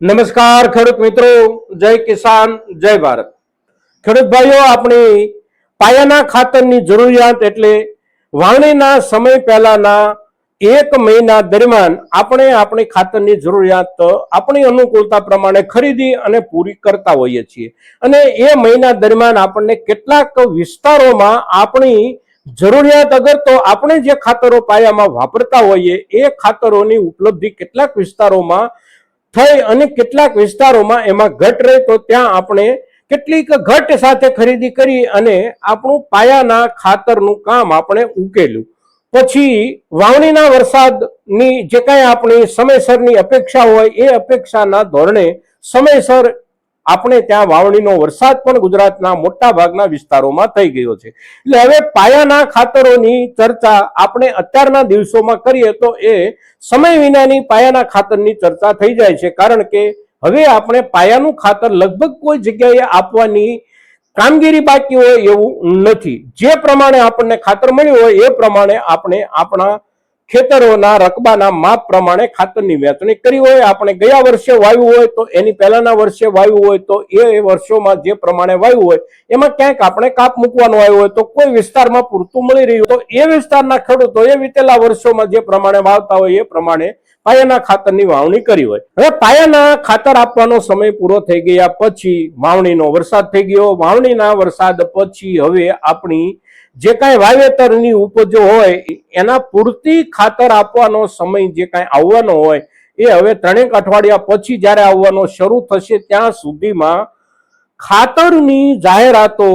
નમસ્કાર ખેડૂત મિત્રો, જય કિસાન, જય ભારત. ખેડૂત ભાઈઓ, આપણી પાયાના ખાતરની જરૂરિયાત એટલે વાવણીના સમય પહેલાના એક મહિના દરમિયાન આપણે આપણી ખાતરની જરૂરિયાત આપણી અનુકૂળતા પ્રમાણે ખરીદી અને પૂરી કરતા હોઈએ છીએ. અને એ મહિના દરમિયાન આપણને કેટલાક વિસ્તારોમાં આપણી જરૂરિયાત અગર તો આપણે જે ખાતરો પાયામાં વાપરતા હોઈએ, એ ખાતરોની ઉપલબ્ધિ કેટલાક વિસ્તારોમાં થઈ અને કેટલાક વિસ્તારોમાં એમાં ઘટ રહે તો ત્યાં આપણે કેટલીક ઘટ સાથે ખરીદી કરી અને આપણું પાયાના ખાતરનું કામ આપણે ઉકેલ્યું. પછી વાવણીના વરસાદની જે કાંઈ આપણી સમયસરની અપેક્ષા હોય એ અપેક્ષાના ધોરણે સમયસર આપણે ત્યાં વાવણીનો વરસાદ પણ ગુજરાતના મોટા ભાગના વિસ્તારોમાં થઈ ગયો છે. એટલે હવે પાયાના ખાતરોની ચર્ચા આપણે અત્યારના દિવસોમાં કરીએ તો એ સમય વિનાની પાયાના ખાતરની ચર્ચા થઈ જાય છે. કારણ કે હવે આપણે પાયાનું ખાતર લગભગ કોઈ જગ્યાએ આપવાની કામગીરી બાકી હોય એવું નથી. જે પ્રમાણે આપણને ખાતર મળ્યું હોય એ પ્રમાણે આપણે આપણા ખેતરોના રકબાના માપ પ્રમાણે ખાતરની વહેંચણી કરી હોય, આપણે ગયા વર્ષે વાવ્યું હોય તો એની પહેલાના વર્ષે વાવ્યું હોય તો એ વર્ષોમાં જે પ્રમાણે વાવ્યું હોય, એમાં ક્યાંક આપણે કાપ મૂકવાનો આવ્યો હોય તો કોઈ વિસ્તારમાં પૂરતું મળી રહ્યું તો એ વિસ્તારના ખેડૂતો એ વિતેલા વર્ષોમાં જે પ્રમાણે વાવતા હોય એ પ્રમાણે પાયાના ખાતરની વાવણી કરી હોય. હવે પાયાના ખાતર આપવાનો સમય પૂરો થઈ ગયા પછી વાવણીનો વરસાદ થઈ ગયો. વાવણીના વરસાદ પછી હવે આપણી જે કાંઈ વાવેતરની ઉપજો હોય, એના પૂરતી ખાતર આપવાનો સમય જે કાંઈ આવવાનો હોય, એ હવે ત્રણેક અઠવાડિયા પછી જ્યારે આવવાનો શરૂ થશે, ત્યાં સુધીમાં ખાતરની જાહેરાતો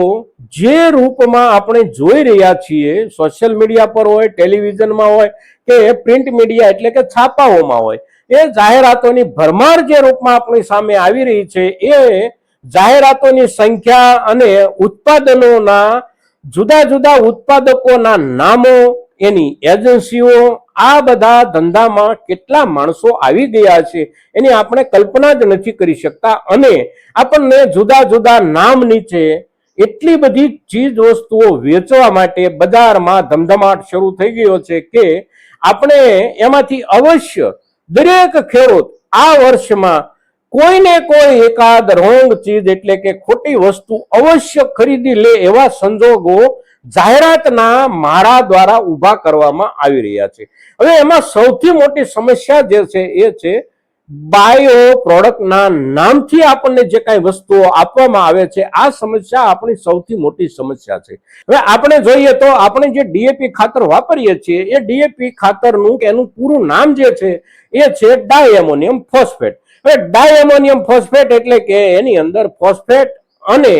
જે રૂપમાં આપણે જોઈ રહ્યા છીએ સોશિયલ મીડિયા પર હોય ટેલિવિઝનમાં હોય કે પ્રિન્ટ મીડિયા એટલે કે છાપાઓમાં હોય, એ જાહેરાતોની ભરમાર જે રૂપમાં આપણી સામે આવી રહી છે, એ જાહેરાતોની સંખ્યા અને ઉત્પાદનોના જુદા જુદા ઉત્પાદકોના નામો, એની એજન્સીઓ આ બધા ધંધામાં કેટલા માણસો આવી ગયા છે એની આપણે કલ્પના જ નથી કરી શકતા. અને આપણને જુદા જુદા નામ નીચે એટલી બધી ચીજ વસ્તુઓ વેચવા માટે બજારમાં ધમધમાટ શરૂ થઈ ગયો છે કે આપણે એમાંથી અવશ્ય દરેક ખેડૂત આ વર્ષમાં કોઈને કોઈ એકાદ રોંગ ચીજ એટલે કે ખોટી વસ્તુ અવશ્ય ખરીદી લે એવા સંજોગો જાહેરાતના માળા દ્વારા ઊભા કરવામાં આવી રહ્યા છે. હવે એમાં સૌથી મોટી સમસ્યા જે છે એ છે, બાયો પ્રોડક્ટના નામથી આપણને જે કાંઈ વસ્તુઓ આપવામાં આવે છે, આ સમસ્યા આપણી સૌથી મોટી સમસ્યા છે. હવે આપણે જોઈએ તો આપણે જે ડીએપી ખાતર વાપરીએ છીએ, એ ડીએપી ખાતરનું કે એનું પૂરું નામ જે છે, એ છે ડાયમોનિયમ ફોસ્ફેટ. હવે ડાયમોનિયમ ફોસ્ફેટ એટલે કે એની અંદર ફોસ્ફેટ અને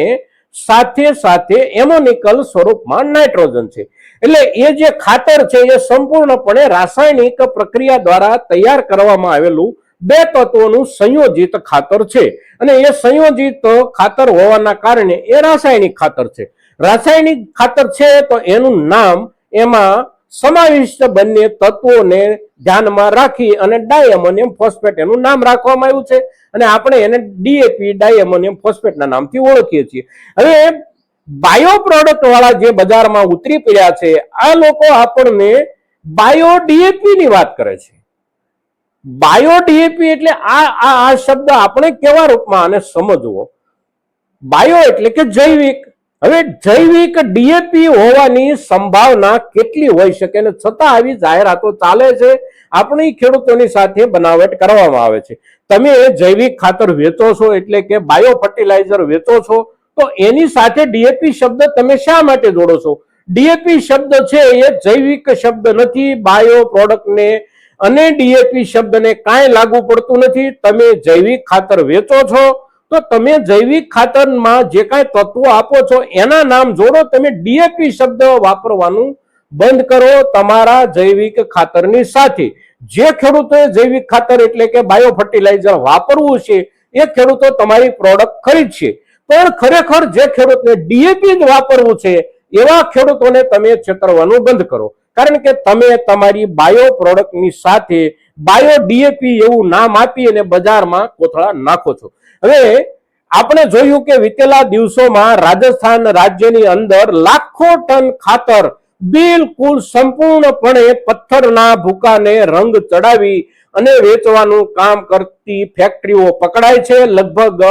સાથે સાથે એમોનિકલ સ્વરૂપમાં નાઇટ્રોજન છે. એટલે એ જે ખાતર છે એ સંપૂર્ણપણે રાસાયણિક પ્રક્રિયા દ્વારા તૈયાર કરવામાં આવેલું બે તત્વોનું સંયોજિત ખાતર છે. અને એ સંયોજિત ખાતર હોવાના કારણે એ રાસાયણિક ખાતર છે. રાસાયણિક ખાતર છે તો એનું નામ એમાં સમાવિષ્ટ બંને તત્વોને ધ્યાનમાં રાખી અને ડાયમોનિયમ ફોસ્ફેટ એનું નામ રાખવામાં આવ્યું છે. અને આપણે એને ડીએપી ડાયમોનિયમ ફોસ્ફેટના નામથી ઓળખીએ છીએ. હવે બાયો પ્રોડક્ટ વાળા જે બજારમાં ઉતરી પડ્યા છે, આ લોકો આપણને બાયો ડીએપી ની વાત કરે છે. બાયો ડીએપી એટલે આ આ શબ્દ આપણે કેવા રૂપમાં આને સમજવો? બાયો એટલે કે જૈવિક. હવે જૈવિક ડીએપી હોવાની સંભાવના કેટલી હોઈ શકે અને છતાં આવી જાહેરાતો ચાલે છે, આપણી ખેડૂતોની સાથે બનાવટ કરવામાં આવે છે. તમે જૈવિક ખાતર વેચો છો એટલે કે બાયો ફર્ટિલાઇઝર વેચો છો, તો એની સાથે ડીએપી શબ્દ તમે શા માટે જોડો છો? ડીએપી શબ્દ છે એ જૈવિક શબ્દ નથી, બાયો પ્રોડક્ટને અને ડીએપી શબ્દને કાંઈ લાગુ પડતું નથી. તમે જૈવિક ખાતર વેચો છો તો તમે જૈવિક ખાતરમાં જે કાંઈ તત્વો આપો છો, એના નામ જોડો, તમે ડીએપી શબ્દ વાપરવાનું બંધ કરો તમારા જૈવિક ખાતરની સાથે. જે ખેડૂતોએ જૈવિક ખાતર એટલે કે બાયો ફર્ટિલાઇઝર વાપરવું છે, એ ખેડૂતો તમારી પ્રોડક્ટ ખરીદશે. પણ ખરેખર જે ખેડૂતને ડીએપી જ વાપરવું છે, એવા ખેડૂતોને તમે છેતરવાનું બંધ કરો. કારણ કે તમે તમારી બાયો પ્રોડક્ટની સાથે બાયો ડીએપી એવું નામ આપી અને બજારમાં કોથળા નાખો છો. હવે આપણે જોયું કે વિતેલા દિવસોમાં રાજસ્થાન રાજ્યની અંદર લાખો ટન ખાતર બિલકુલ સંપૂર્ણપણે પથ્થરના ભૂકાને રંગ ચડાવી અને વેચવાનું કામ કરતી ફેક્ટરીઓ પકડાય છે. લગભગ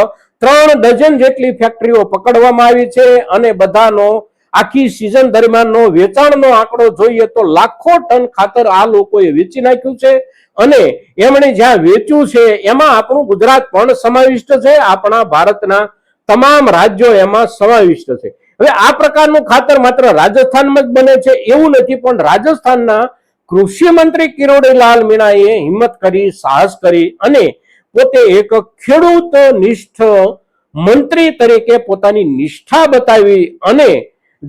ત્રણ ડઝન જેટલી ફેક્ટરીઓ પકડવામાં આવી છે અને બધાનો આખી સિઝન દરમિયાનનો વેચાણનો આંકડો જોઈએ તો લાખો ટન ખાતર આ લોકોએ વેચી નાખ્યું છે. અને એમણે જ્યાં વેચ્યું છે, એમાં આપણું ગુજરાત પણ સમાવિષ્ટ છે, આપણા ભારતના તમામ રાજ્યો એમાં સમાવિષ્ટ છે. હવે આ પ્રકારનું ખાતર માત્ર રાજસ્થાનમાં જ બને છે, એવું નથી, પણ રાજસ્થાનના કૃષિ મંત્રી કિરોડીલાલ મીણાએ હિંમત કરી, સાહસ કરી અને પોતે એક ખેડૂત નિષ્ઠ મંત્રી તરીકે પોતાની નિષ્ઠા બતાવી અને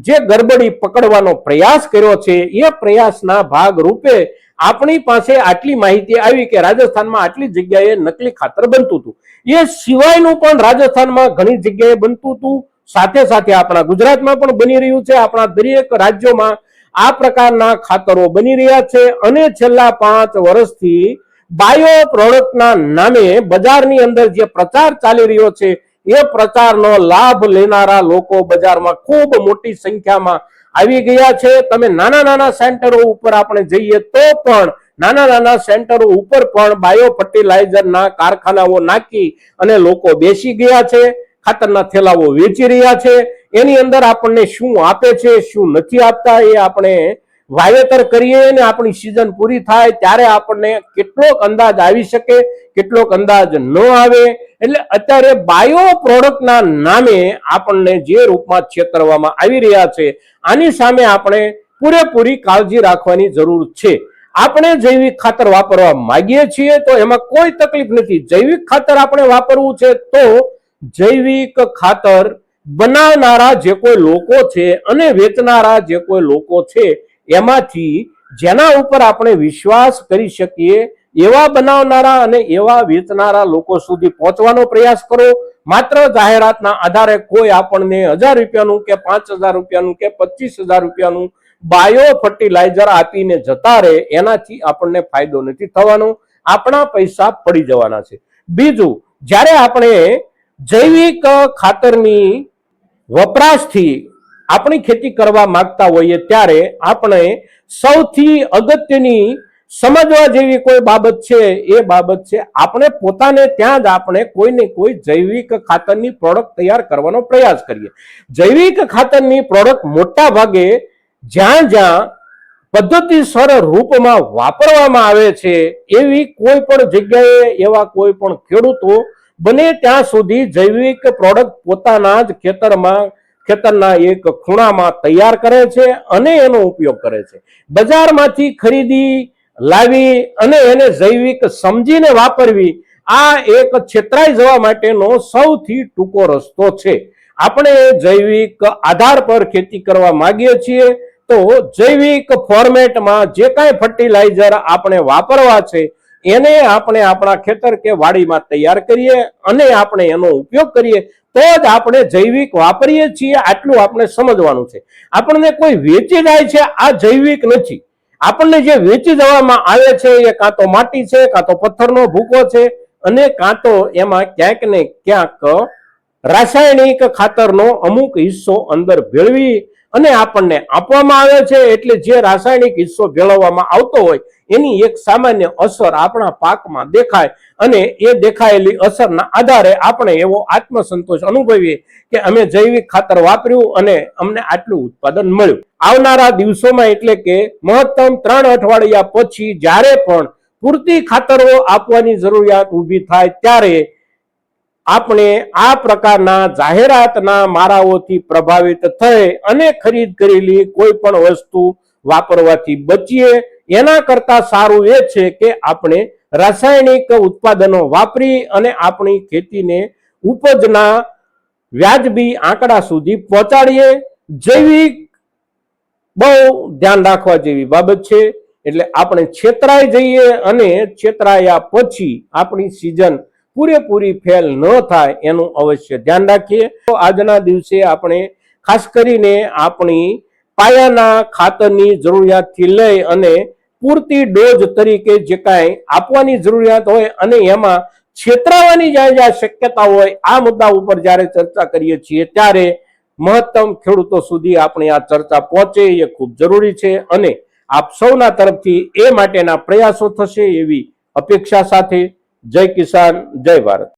જે ગરબડી પકડવાનો પ્રયાસ કર્યો છે, એ પ્રયાસના ભાગ રૂપે આપણી પાસે આટલી માહિતી આવી કે રાજસ્થાનમાં આટલી જગ્યાએ નકલી ખાતર બનતું હતું. એ સિવાયનું પણ રાજસ્થાનમાં ઘણી જગ્યાએ બનતું હતું. સાથે સાથે આપણા ગુજરાતમાં પણ બની રહ્યું છે. આપણા દરેક રાજ્યોમાં આ પ્રકારના ખાતરો બની રહ્યા છે અને છેલ્લા પાંચ વર્ષથી બાયો પ્રોડક્ટના નામે બજારની અંદર જે પ્રચાર ચાલી રહ્યો છે એ પ્રચારનો લાભ લેનારા લોકો બજારમાં ખૂબ મોટી સંખ્યામાં આવી ગયા છે. તમે નાના નાના સેન્ટરો ઉપર આપણે જઈએ તો પણ, નાના નાના સેન્ટરો ઉપર પણ બાયો ફર્ટિલાઇઝરના કારખાનાઓ નાખી અને લોકો બેસી ગયા છે, ખાતરના થેલાઓ વેચી રહ્યા છે. એની અંદર આપણને શું આપે છે, શું નથી આપતા એ આપણે વાવેતર કરીએ અને આપણી સિઝન પૂરી થાય ત્યારે આપણને કેટલોક અંદાજ આવી શકે. કેટલોક અંદાજ ન આવે એટલે અત્યારે બાયો પ્રોડક્ટના નામે આપણને જે રૂપમાં છેતરવામાં આવી રહ્યા છે, આની સામે આપણે પૂરેપૂરી કાળજી રાખવાની જરૂર છે. આપણે જૈવિક ખાતર વાપરવા માંગીએ છીએ તો એમાં કોઈ તકલીફ નથી. જૈવિક ખાતર આપણે વાપરવું છે તો જૈવિક ખાતર બનાવનારા જે કોઈ લોકો છે અને વેચનારા જે કોઈ લોકો છે, એમાંથી જેના ઉપર આપણે વિશ્વાસ કરી શકીએ એવા બનાવનારા અને એવા વેચનારા લોકો સુધી પહોંચવાનો પ્રયાસ કરો. માત્ર જાહેરાતના આધારે કોઈ આપણને હજાર રૂપિયાનું કે પાંચ હજાર રૂપિયાનું કે પચીસ હજાર રૂપિયાનું બાયો ફર્ટિલાઇઝર આપીને જતા રહે, એનાથી આપણને ફાયદો નથી થવાનો. આપણા પૈસા પડી જવાના છે. બીજું, જ્યારે આપણે જૈવિક ખાતરની વપરાશથી આપણી ખેતી કરવા માંગતા હોઈએ, ત્યારે આપણે સૌથી અગત્યની સમજવા જેવી કોઈ બાબત છે, એ બાબત છે, આપણે પોતાને ત્યાં જ આપણે કોઈને કોઈ જૈવિક ખાતરની પ્રોડક્ટ તૈયાર કરવાનો પ્રયાસ કરીએ. જૈવિક ખાતરની પ્રોડક્ટ મોટા ભાગે જ્યાં જ્યાં પદ્ધતિસર રૂપમાં વાપરવામાં આવે છે, એવી કોઈ પણ જગ્યાએ એવા કોઈ પણ ખેડૂતો બને ત્યાં સુધી જૈવિક પ્રોડક્ટ પોતાના જ ખેતરમાં, ખેતરના એક ખૂણામાં તૈયાર કરે છે અને એનો ઉપયોગ કરે છે. બજારમાંથી ખરીદી લાવી અને એને જૈવિક સમજીને વાપરવી, આ એક છેતરાઈ જવા માટેનો સૌથી ટૂંકો રસ્તો છે. આપણે જૈવિક આધાર પર ખેતી કરવા માંગીએ છીએ તો જૈવિક ફોર્મેટમાં જે કાંઈ ફર્ટિલાઇઝર આપણે વાપરવા છે, એને આપણે આપણા ખેતર કે વાડીમાં તૈયાર કરીએ અને આપણે એનો ઉપયોગ કરીએ, તો જ આપણે જૈવિક વાપરીએ છીએ, આટલું આપણે સમજવાનું છે. આપણને કોઈ વેચી જાય છે, આ જૈવિક નથી. આપણને જે વેચી જવામાં આવે છે એ કાં તો માટી છે, કાં તો પથ્થરનો ભૂકો છે અને કાં તો એમાં ક્યાંક ને ક્યાંક રાસાયણિક ખાતરનો અમુક હિસ્સો અંદર ભેળવી અને આપણને આપવામાં આવે છે એટલે જે રાસાયણિક હિસ્સો ભેળવવામાં આવતો હોય, એની એક સામાન્ય અસર આપણા પાકમાં દેખાય અને એ દેખાયેલી અસરના આધારે આપણે એવો આત્મસંતોષ અનુભવીએ કે અમે જૈવિક ખાતર વાપર્યું અને અમને આટલું ઉત્પાદન મળ્યું. આવનારા દિવસોમાં એટલે કે મહત્તમ ત્રણ અઠવાડિયા પછી જ્યારે પણ પૂરતી ખાતરો આપવાની જરૂરિયાત ઊભી થાય ત્યારે આપણે આ પ્રકારના જાહેરાતના મારાઓથી પ્રભાવિત થઈ અને ખરીદ કરેલી કોઈ પણ વસ્તુ વાપરવાથી બચીએ, એના કરતા સારું એ છે કે આપણે રાસાયણિક ઉત્પાદનો વાપરી અને આપણી ખેતીને ઉપજના વ્યાજબી આંકડા સુધી પહોંચાડીએ. જૈવિક બહુ ધ્યાન રાખવા જેવી બાબત છે. એટલે આપણે છેતરાઈ જઈએ અને છેતરાયા પછી આપણી સિઝન પૂરેપૂરી ફેલ ન થાય એનું અવશ્ય ધ્યાન રાખીએ. તો આજના દિવસે આપણે ખાસ કરીને આપણી પાયાના ખાતરની જરૂરિયાતથી લઈ અને પૂરતી ડોઝ તરીકે જે કાંઈ આપવાની જરૂરિયાત હોય અને એમાં છેતરાવાની જ્યાં જ્યાં શક્યતા હોય, આ મુદ્દા ઉપર જ્યારે ચર્ચા કરીએ છીએ, ત્યારે મહત્તમ ખેડૂતો સુધી આપણી આ ચર્ચા પહોંચે એ ખૂબ જરૂરી છે અને આપ સૌના તરફથી એ માટેના પ્રયાસો થશે એવી અપેક્ષા સાથે જય કિસાન જય ભારત